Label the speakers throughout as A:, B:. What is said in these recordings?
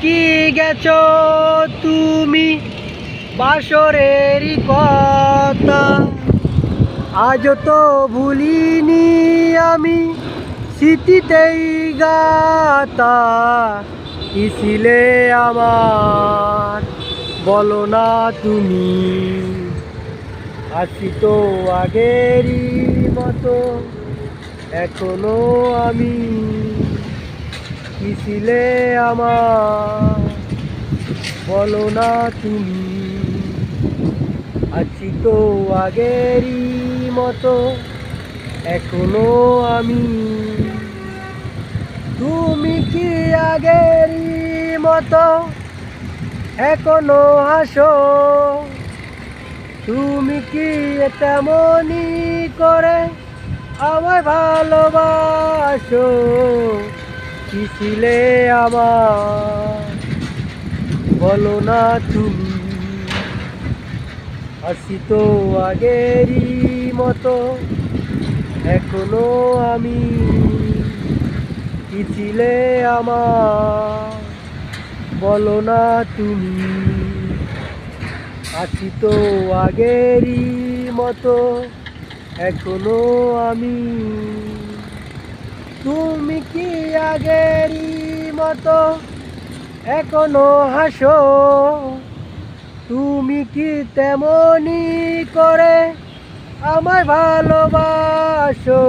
A: কি গেছ তুমি? বাসরেরই কথা। আজ তো ভুলিনি আমি স্মৃতিতেই গাতা। ইছিলে আমার? বলো না তুমি। আছি তো আগেরই মতো। এখনও আমি কি ছিলে আমার? বলো না তুমি। আছি তো আগেরই মতো, এখনও আমি। তুমি কি আগেরই মতো, এখনও হাসো? তুমি কি তেমনই করে আমায় ভালোবাসো? কি ছিলে আমার। বলো না তুমি। আসি তো আগেরই মতো, এখনও আমি কি ছিলে আমার? বলো না তুমি। আছি তো আগেরই মতো, এখনও আমি আগেরই মতো এখনও হাসো। তুমি কি তেমনি করে আমার ভালোবাসো?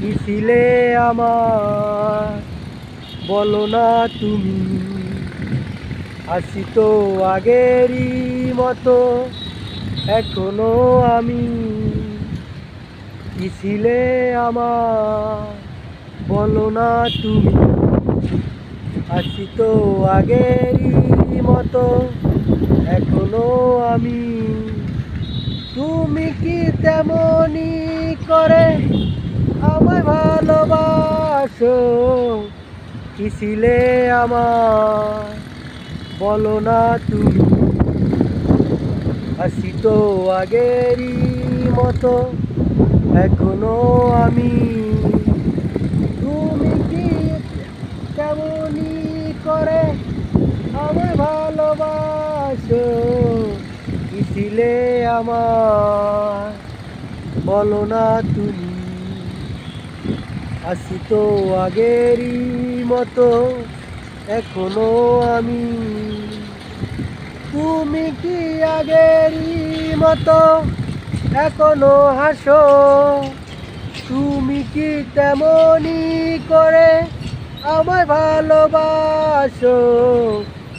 A: কি ছিলে আমার? বলো না তুমি। আসি তো আগেরই মতো, এখনও আমি। কি ছিলে আমার? বলো না তুমি। আসি তো আগেরই মতো, এখনও আমি। তুমি কি তেমনি করে আমায় ভালোবাসো? কি ছিলে আমার? বলো না তুমি। আসি তো আগেরই মতো, এখনও আমি তুমি কি কেমনই করে আমায় ভালোবাসো, কি ছিলে আমার? বলো না তুমি। আসি তো আগেরই মতো, এখনও আমি। তুমি কি আগেরই মতো, এখনও হাসো? তুমি কি তেমনি করে আমায় ভালোবাসো?